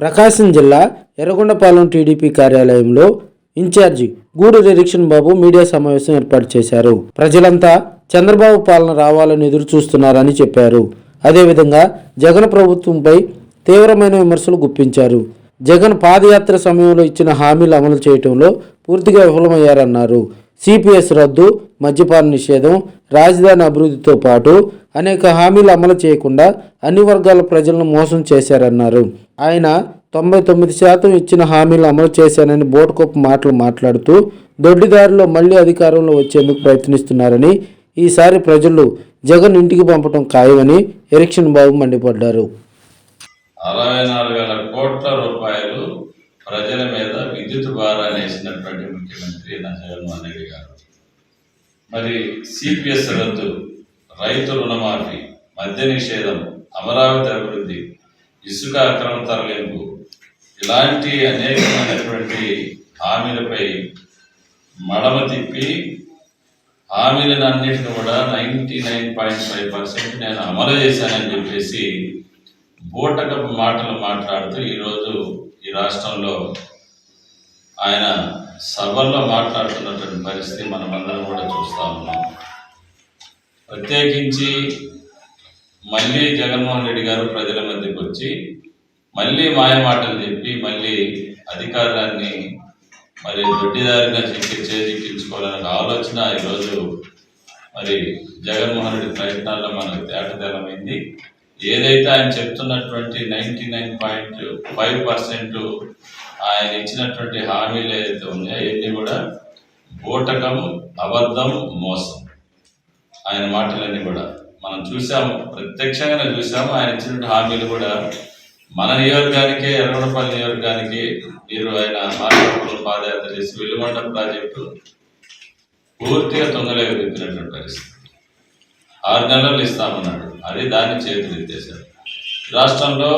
ప్రకాశం జిల్లా ఎర్రగొండపాలెం టీడీపీ కార్యాలయంలో in charge Gudur Erixion Babu media సమావేశం ఏర్పాటు చేశారు. ప్రజలంతా చంద్రబాబు పాలన రావాలని ఎదురు చూస్తున్నారని చెప్పారు. అదేవిధంగా జగన్ ప్రభుత్వంపై తీవ్రమైన విమర్శలు గుప్పించారు. జగన్ పాదయాత్ర సమయంలో ఇచ్చిన హామీలు అమలు చేయటంలో పూర్తిగా విఫలమయ్యారన్నారు. సిపిఎస్ రద్దు మద్యపాన నిషేధం రాజధాని అభివృద్ధితో పాటు అనేక హామీలు అమలు చేయకుండా అన్ని వర్గాల ప్రజలను మోసం చేశారన్నారు. ఆయన తొంభై తొమ్మిది శాతం ఇచ్చిన హామీలు అమలు చేశానని బోటుకొప్పు మాటలు మాట్లాడుతూ దొడ్డిదారిలో మళ్ళీ అధికారంలో వచ్చేందుకు ప్రయత్నిస్తున్నారని ఈసారి ప్రజలు జగన్ ఇంటికి పంపడం ఖాయమని ఎరిక్షన్ బాబు మండిపడ్డారు. అరవై నాలుగు వేల కోట్ల రూపాయలు ప్రజల మీద విద్యుత్ భారాన్ని వేసినటువంటి ముఖ్యమంత్రి నా జగన్మోహన్ రెడ్డి గారు. మరి సిపిఎస్ రద్దు రైతు రుణమాఫీ మద్య నిషేధం అమరావతి అభివృద్ధి ఇసుక అక్రమ తరలింపు ఇలాంటి అనేకమైనటువంటి హామీలపై మడమ తిప్పి హామీలను కూడా ninety nine point five percent నేను అమలు చేశానని చెప్పేసి బూటకపు మాటలు మాట్లాడుతూ ఈరోజు ఈ రాష్ట్రంలో ఆయన సభల్లో మాట్లాడుతున్నటువంటి పరిస్థితి మనమందరం కూడా చూస్తా ఉన్నాం. ప్రత్యేకించి మళ్ళీ జగన్మోహన్ రెడ్డి గారు ప్రజల మధ్యకి వచ్చి మళ్ళీ మాయమాటలు చెప్పి మళ్ళీ అధికారాన్ని మరి దొడ్డిదారిగా చెక్కి చేజిక్కించుకోవాలనే ఆలోచన ఈరోజు మరి జగన్మోహన్ రెడ్డి ప్రయత్నాల్లో మనకు తేటతెలమైంది. ఏదైతే ఆయన చెప్తున్నటువంటి ninety nine point five percent ఆయన ఇచ్చినటువంటి హామీలు ఏదైతే ఉన్నాయో అవన్నీ కూడా ఓటకం అబద్ధం మోసం. ఆయన మాటలన్నీ కూడా మనం చూసాము ప్రత్యక్షంగానే చూసాము. ఆయన ఇచ్చినటువంటి హామీలు కూడా మన నియోజకానికి ఎర్రగొండపల్లి నియోజకానికి మీరు ఆయన మార్గంలో పాదయాత్ర చేసి వెలుగొండ ప్రాజెక్టు పూర్తిగా తొందరగా పెట్టినటువంటి పరిస్థితి. ఆరు నెలలు ఇస్తామన్నాడు. అది దాన్ని చేతులు ఎత్తేశారు. రాష్ట్రంలో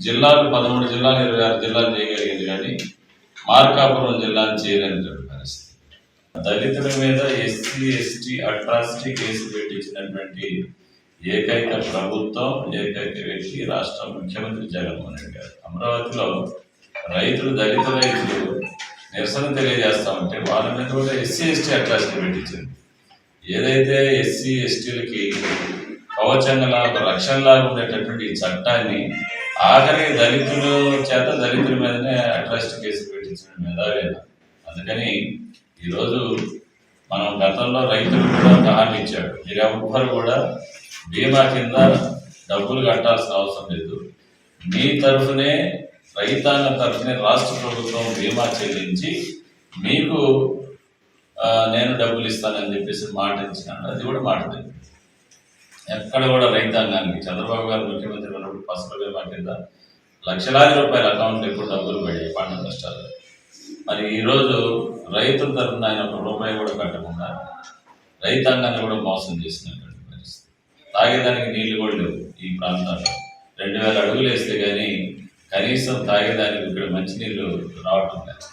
జిల్లాలు పదమూడు జిల్లాలు ఇరవై ఆరు జిల్లాలు చేయగలిగింది కానీ మార్కాపురం జిల్లాను చేయలేనటువంటి పరిస్థితి. దళితుల మీద ఎస్సీ ఎస్టీ అట్రాసిటీ కేసు పెట్టించినటువంటి ఏకైక ప్రభుత్వం ఏకైక వ్యక్తి రాష్ట్ర ముఖ్యమంత్రి జగన్మోహన్ రెడ్డి గారు. అమరావతిలో రైతులు దళిత రైతులు నిరసన తెలియజేస్తామంటే వాళ్ళ మీద కూడా ఎస్సీ ఎస్టీ అట్రాసిటీ పెట్టించింది ఏదైతే ఎస్సీ ఎస్టీలకి కవచంగా రక్షణలాగా ఉండేటటువంటి ఈ చట్టాన్ని ఆఖరి దళితులు చేత దళితుల మీదనే అట్రాసిటీ కేసు పెట్టించిన మేధావేన అందుకని ఈరోజు మనం గతంలో రైతులు కూడా ఒక హామీ ఇచ్చాడు మీరెవ్వరు కూడా బీమా కింద డబ్బులు కట్టాల్సిన అవసరం లేదు. మీ తరఫునే రైతాంగ తరఫునే రాష్ట్ర ప్రభుత్వం బీమా చెల్లించి మీకు నేను డబ్బులు ఇస్తానని చెప్పేసి మాట ఇచ్చినాడు అది కూడా మాట ఎక్కడ కూడా రైతాంగానికి చంద్రబాబు గారు ముఖ్యమంత్రి ఉన్నప్పుడు పసుపు బీమా కింద లక్షలాది రూపాయల అకౌంట్లో ఎప్పుడు డబ్బులు పడాయి పంట నష్టాలు. మరి ఈరోజు రైతుల తరఫున ఆయన ఒక రూపాయి కూడా కట్టకుండా రైతాంగాన్ని కూడా మోసం చేసినటువంటి పరిస్థితి. తాగేదానికి నీళ్ళు కూడా లేవు ఈ ప్రాంతాల్లో. రెండు వేల అడుగులు వేస్తే కానీ కనీసం తాగేదానికి ఇక్కడ మంచినీళ్ళు రావటం లేదు.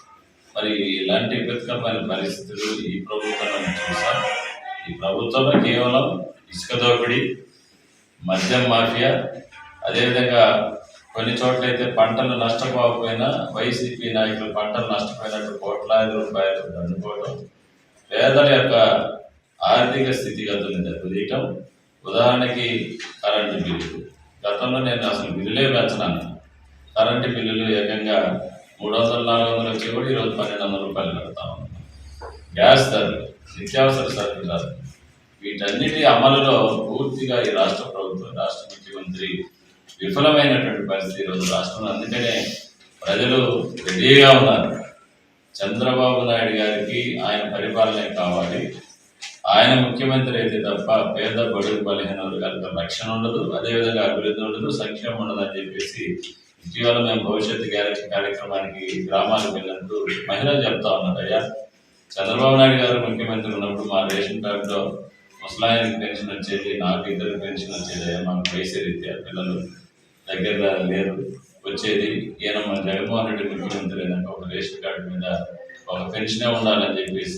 మరి ఇలాంటి విపత్కరమైన పరిస్థితులు ఈ ప్రభుత్వంలో చూసాం. ఈ ప్రభుత్వంలో కేవలం ఇసుక దోపిడీ మద్యం మాఫియా అదేవిధంగా కొన్ని చోట్లయితే పంటలు నష్టపోకపోయినా వైసీపీ నాయకులు పంటలు నష్టపోయినట్టు కోట్లాది రూపాయలు దండుకోవడం పేదల యొక్క ఆర్థిక స్థితిగతులను దెబ్బతీయటం. ఉదాహరణకి కరెంటు బిల్లు గతంలో నేను అసలు బిల్లులే పెంచనాను కరెంటు బిల్లులు ఏకంగా మూడు వందల నాలుగు వందలు వచ్చి కూడా ఈరోజు పన్నెండు వందల రూపాయలు కడతా ఉన్నాం. గ్యాస్ ధరలు. నిత్యావసర సరుకులు వీటన్నిటి అమలులో పూర్తిగా ఈ రాష్ట్ర ప్రభుత్వం రాష్ట్ర ముఖ్యమంత్రి విఫలమైనటువంటి పరిస్థితి ఈరోజు రాష్ట్రంలో. అందుకనే ప్రజలు రెడీగా ఉన్నారు. చంద్రబాబు నాయుడు గారికి ఆయన పరిపాలనే కావాలి. ఆయన ముఖ్యమంత్రి అయితే తప్ప పేద బడుగు బలహీన వర్గాలకు రక్షణ ఉండదు అదేవిధంగా అభివృద్ధి ఉండదు సంక్షేమం ఉండదు అని చెప్పేసి ఇటీవల మేము భవిష్యత్తు గ్యారెంటీ కార్యక్రమానికి గ్రామాలకు వెళ్ళినప్పుడు మహిళలు చెప్తా ఉన్నారు అయ్యా చంద్రబాబు నాయుడు గారు ముఖ్యమంత్రి ఉన్నప్పుడు మా రేషన్ కార్డులో ముసలాయనకి పెన్షన్ వచ్చేది నాకు ఇద్దరు పెన్షన్ వచ్చేది మాకు వయసు రీత్యా పిల్లలు దగ్గర లేరు. వచ్చేది ఈయన మన జగన్మోహన్ రెడ్డి ముఖ్యమంత్రి అయినాక ఒక రేషన్ కార్డు మీద ఒక పెన్షనే ఉండాలని చెప్పేసి